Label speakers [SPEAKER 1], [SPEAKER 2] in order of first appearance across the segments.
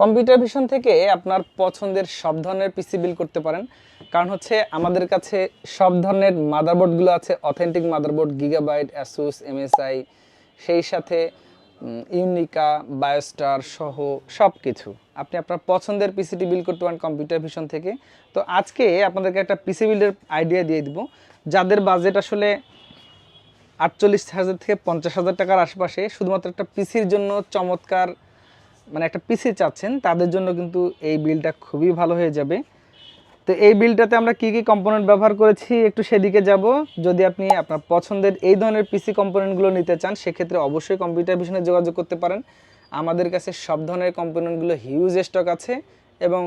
[SPEAKER 1] Computer vision থেকে আপনার পছন্দের সব ধরনের পিসি বিল করতে পারেন। কারণ হচ্ছে আমাদের কাছে সব ধরনের মাদারবোর্ডগুলো আছে, authentic motherboard, gigabyte Asus MSI সেই সাথে ইউনিকা বায়োস্টার সহ সব কিছু আপনি আপনার পছন্দের পিসিটি বিল করতে পারেন কম্পিউটার ভিশন থেকে। তো আজকে আপনাদেরকে একটা পিসি বিল্ডের আইডিয়া দিয়ে দিব। যাদের বাজেট আসলে আটচল্লিশ হাজার থেকে পঞ্চাশ হাজার টাকার আশেপাশে, শুধুমাত্র একটা পিসির জন্য চমৎকার মানে একটা পিসি চাচ্ছেন, তাদের জন্য কিন্তু এই বিলটা খুবই ভালো হয়ে যাবে। তো এই বিলটাতে আমরা কি কি কম্পোনেন্ট ব্যবহার করেছি, একটু সেদিকে যাব। যদি আপনি আপনার পছন্দের এই ধরনের পিসি কম্পোনেন্টগুলো নিতে চান, সেক্ষেত্রে অবশ্যই কম্পিউটার ভিশনে যোগাযোগ করতে পারেন। আমাদের কাছে সব ধরনের কম্পোনেন্টগুলো হিউজ স্টক আছে এবং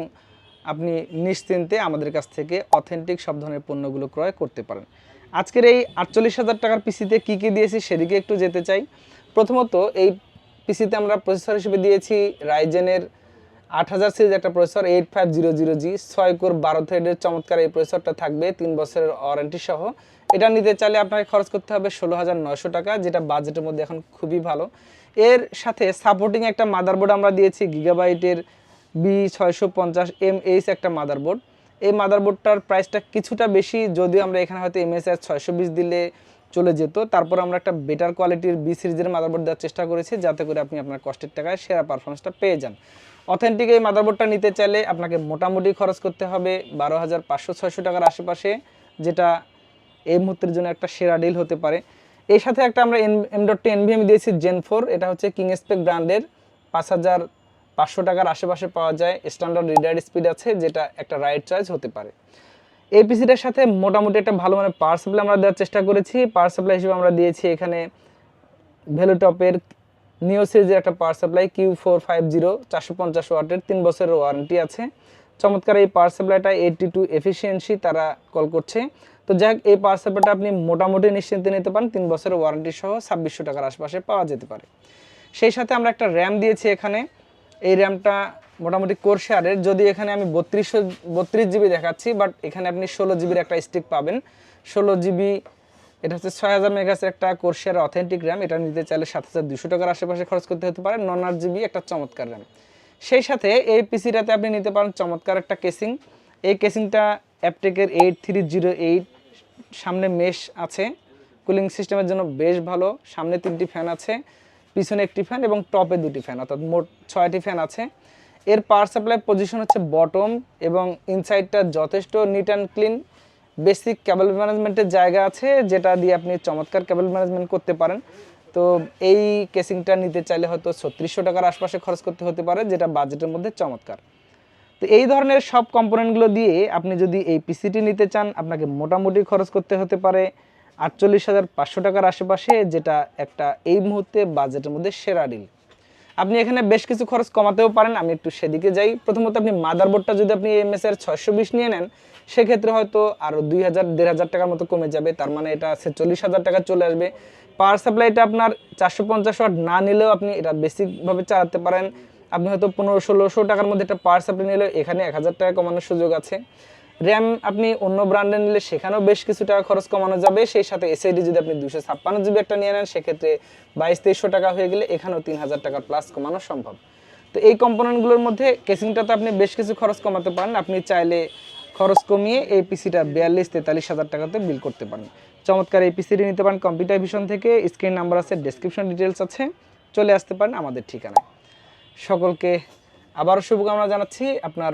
[SPEAKER 1] আপনি নিশ্চিন্তে আমাদের কাছ থেকে অথেন্টিক সব ধরনের পণ্যগুলো ক্রয় করতে পারেন। আজকের এই আটচল্লিশ হাজার টাকার পিসিতে কী কী দিয়েছি, সেদিকে একটু যেতে চাই। প্রথমত এই পিসিতে আমরা প্রসেসর হিসেবে দিয়েছি রাইজেনের আট হাজার সিরিজ একটা processor eight five zero zero G ছয় কোর বারো থ্রেডের চমৎকার এই প্রসেসরটা থাকবে, তিন বছরের ওয়ারেন্টি সহ। এটা নিতে চাইলে আপনাকে খরচ করতে হবে ষোলো হাজার নয়শো টাকা, যেটা বাজেটের মধ্যে এখন খুবই ভালো। এর সাথে সাপোর্টিং একটা মাদারবোর্ড আমরা দিয়েছি গিগাবাইটের বি ছয়শো পঞ্চাশ এম এইচ একটা মাদারবোর্ড এই মাদারবোর্ডটার প্রাইসটা কিছুটা বেশি, যদিও আমরা এখানে হয়তো এম এস আর ছয়শো বিশ দিলে চলে যেত। তারপর আমরা একটা বেটার কোয়ালিটির বি সিরিজের মাদারবোর্ড দেওয়ার চেষ্টা করেছি, যাতে করে আপনি আপনার কষ্টের টাকায় সেরা পারফরমেন্সটা পেয়ে যান। অথেন্টিক এই মাদারবোর্ডটা নিতে চাইলে আপনাকে মোটামুটি খরচ করতে হবে বারো হাজার পাঁচশো ছয়শো টাকার আশেপাশে, যেটা এই মুহূর্তের জন্য একটা সেরা ডিল হতে পারে। এর সাথে একটা আমরা এম এম ডট এনভিএম দিয়েছি জেন ফোর এটা হচ্ছে কিং স্পেক ব্র্যান্ডের পাঁচ হাজার পাঁচশো টাকার আশেপাশে পাওয়া যায় স্ট্যান্ডার্ড রিডার স্পিড আছে, যেটা একটা রাইট চয়েস হতে পারে। এই পিসিটার সাথে মোটামুটি একটা ভালো মানে পাওয়ার সাপ্লাই আমরা দেওয়ার চেষ্টা করেছি। পাওয়ার সাপ্লাই হিসেবে আমরা দিয়েছি এখানে ভ্যালুটপের নিও সিরিজের একটা power supply Q four five zero চারশো পঞ্চাশ ওয়াটের তিন বছরের ওয়ারেন্টি আছে। চমৎকার এই পাওয়ার সাপ্লাইটা এইটটি টু এফিসিয়েন্সি তারা কল করছে। তো যাক, এই পাওয়ার সাপ্লাইটা আপনি মোটামুটি নিশ্চিন্তে নিতে পারেন, তিন বছরের ওয়ারেন্টি সহ ছাব্বিশশো টাকার আশপাশে পাওয়া যেতে পারে। সেই সাথে আমরা একটা র্যাম দিয়েছি এখানে। এই র্যামটা মোটামুটি কোরশেয়ারের যদি এখানে আমি বত্রিশশো, বত্রিশ জিবি দেখাচ্ছি বাট এখানে আপনি ষোলো জিবির একটা স্টিক পাবেন। ষোলো জিবি এটা হচ্ছে ছয় হাজার মেগাসের একটা কোর্সিয়ার অথেন্টিক র্যাম এটা নিতে চাইলে সাত হাজার দুশো টাকার আশেপাশে খরচ করতে হতে পারে। নন আট জিবি একটা চমৎকার র্যাম সেই সাথে এই পিসিটাতে আপনি নিতে পারেন চমৎকার একটা কেসিং এই কেসিংটা অ্যাপটেকের এইট থ্রি জিরো এইট সামনে মেশ আছে। কুলিং সিস্টেমের জন্য বেশ ভালো। সামনে তিনটি ফ্যান আছে, পিছনে একটি ফ্যান এবং টপে দুটি ফ্যান অর্থাৎ মোট ছয়টি ফ্যান আছে। এর পাওয়ার সাপ্লাই পজিশন হচ্ছে বটম এবং ইনসাইডটা যথেষ্ট neat and clean basic cable ম্যানেজমেন্টের জায়গা আছে, যেটা দিয়ে আপনি চমৎকার ক্যাবল ম্যানেজমেন্ট করতে পারেন। তো এই কেসিংটা নিতে চাইলে হয়তো ছত্রিশশো টাকার আশপাশে খরচ করতে হতে পারে, যেটা বাজেটের মধ্যে চমৎকার। তো এই ধরনের সব কম্পোনেন্টগুলো দিয়ে আপনি যদি এই পিসিটি নিতে চান, আপনাকে মোটামুটি খরচ করতে হতে পারে আটচল্লিশ হাজার পাঁচশো টাকার আশেপাশে, যেটা একটা এই মুহূর্তে বাজেটের মধ্যে সেরা ডিল আপনি এখানে বেশ কিছু খরচ কমাতেও পারেন, আমি একটু সেদিকে যাই। প্রথমত আপনি মাদারবোর্ডটা যদি আপনি এম এস এর ছয়শো বিশ নিয়ে নেন, সেক্ষেত্রে হয়তো আরও দুই হাজার, দেড় হাজার টাকার মতো কমে যাবে, তার মানে এটা ছেচল্লিশ হাজার টাকা চলে আসবে। পাওয়ার সাপ্লাইটা আপনার চারশো পঞ্চাশ ওয়াট না নিলেও আপনি এটা বেসিকভাবে চালাতে পারেন। আপনি হয়তো পনেরো, ষোলোশো টাকার মধ্যে একটা পাওয়ার সাপ্লাই নিলেও এখানে এক হাজার টাকা কমানোর সুযোগ আছে। র্যাম আপনি অন্য ব্র্যান্ডে নিলে সেখানেও বেশ কিছু টাকা খরচ কমানো যাবে। সেই সাথে এসআইডি যদি আপনি দুশো ছাপ্পান্ন জিবি একটা নিয়ে নেন, সেক্ষেত্রে বাইশ তেইশশো টাকা হয়ে গেলে এখানেও তিন হাজার টাকা প্লাস কমানো সম্ভব। তো এই কম্পোনেন্টগুলোর মধ্যে কেসিংটাতে আপনি বেশ কিছু খরচ কমাতে পারেন। আপনি চাইলে খরচ কমিয়ে এই পিসিটা বিয়াল্লিশ তেতাল্লিশ হাজার টাকাতে বিল করতে পারেন। চমৎকার এই পিসিটি নিতে পারেন কম্পিউটার ভিশন থেকে। স্ক্রিন নাম্বার আছে ডেসক্রিপশন ডিটেলস আছে। চলে আসতে পারেন আমাদের ঠিকানায়। সকলকে আবারও শুভকামনা জানাচ্ছি। আপনার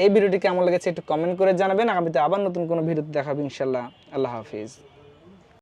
[SPEAKER 1] এই ভিডিওটি কেমন লেগেছে একটু কমেন্ট করে জানাবেন। আগামীতে আবার নতুন কোনো ভিডিওতে দেখাবো ইনশাল্লাহ আল্লাহ হাফিজ।